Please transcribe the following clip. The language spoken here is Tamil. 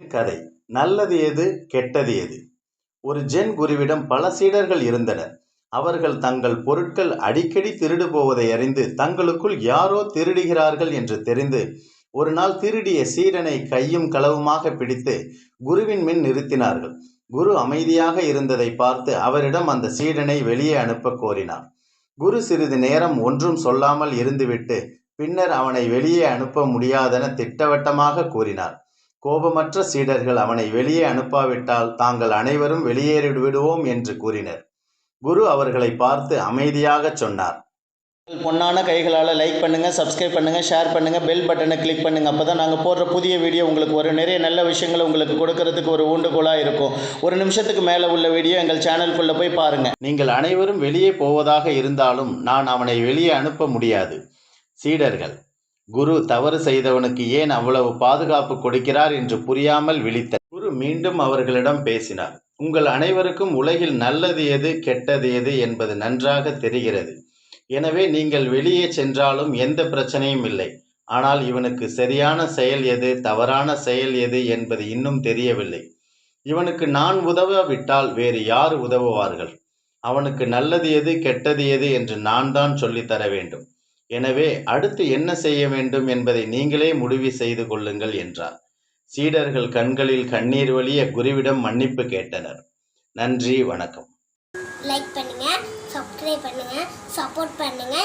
கதை. நல்லது எது கெட்டது எது? ஒரு ஜென் குருவிடம் பல சீடர்கள் இருந்தனர். அவர்கள் தங்கள் பொருட்கள் அடிக்கடி திருடு போவதை அறிந்து தங்களுக்குள் யாரோ திருடுகிறார்கள் என்று தெரிந்து ஒரு நாள் திருடிய சீடனை கையும் களவுமாக பிடித்து குருவின் மின் நிறுத்தினார்கள். குரு அமைதியாக இருந்ததை பார்த்து அவரிடம் அந்த சீடனை வெளியே அனுப்ப கோரினார். குரு சிறிது நேரம் ஒன்றும் சொல்லாமல் இருந்துவிட்டு பின்னர் அவனை வெளியே அனுப்ப முடியாதென திட்டவட்டமாக கூறினார். கோபமற்ற சீடர்கள் அவனை வெளியே அனுப்பாவிட்டால் தாங்கள் அனைவரும் வெளியேறி விடுவோம் என்று கூறினர். குரு அவர்களை பார்த்து அமைதியாகச் சொன்னார். பொண்ணான கைகளால் லைக் பண்ணுங்கள் சப்ஸ்கிரைப் பண்ணுங்கள் ஷேர் பண்ணுங்கள் பெல் பட்டனை கிளிக் பண்ணுங்கள் அப்போ தான் நாங்கள் போடுற புதிய வீடியோ உங்களுக்கு ஒரு நிறைய நல்ல விஷயங்களை உங்களுக்கு கொடுக்கறதுக்கு ஒரு ஊண்டுகோலாக இருக்கும். ஒரு நிமிஷத்துக்கு மேலே உள்ள வீடியோ எங்கள் சேனலுக்குள்ளே போய் பாருங்கள் நீங்கள் அனைவரும் வெளியே போவதாக இருந்தாலும் நான் அவனை வெளியே அனுப்ப முடியாது. சீடர்கள் குரு தவறு செய்தவனுக்கு ஏன் அவ்வளவு பாதுகாப்பு கொடுக்கிறார் என்று புரியாமல் விழித்த குரு மீண்டும் அவர்களிடம் பேசினார். உங்கள் அனைவருக்கும் உலகில் நல்லது எது கெட்டது எது என்பது நன்றாக தெரிகிறது. எனவே நீங்கள் வெளியே சென்றாலும் எந்த பிரச்சனையும் இல்லை. ஆனால் இவனுக்கு சரியான செயல் எது தவறான செயல் எது என்பது இன்னும் தெரியவில்லை. இவனுக்கு நான் உதவாவிட்டால் வேறு யார் உதவுவார்கள்? அவனுக்கு நல்லது எது கெட்டது எது என்று நான் தான் சொல்லித்தர வேண்டும். எனவே அடுத்து என்ன செய்ய வேண்டும் என்பதை நீங்களே முடிவு செய்து கொள்ளுங்கள் என்றார் சீடர்கள் கண்களில் கண்ணீர் வழிய குருவிடம் மன்னிப்பு கேட்டனர். நன்றி வணக்கம். லைக் பண்ணுங்க சப்ஸ்கிரைப் பண்ணுங்க சப்போர்ட் பண்ணுங்க.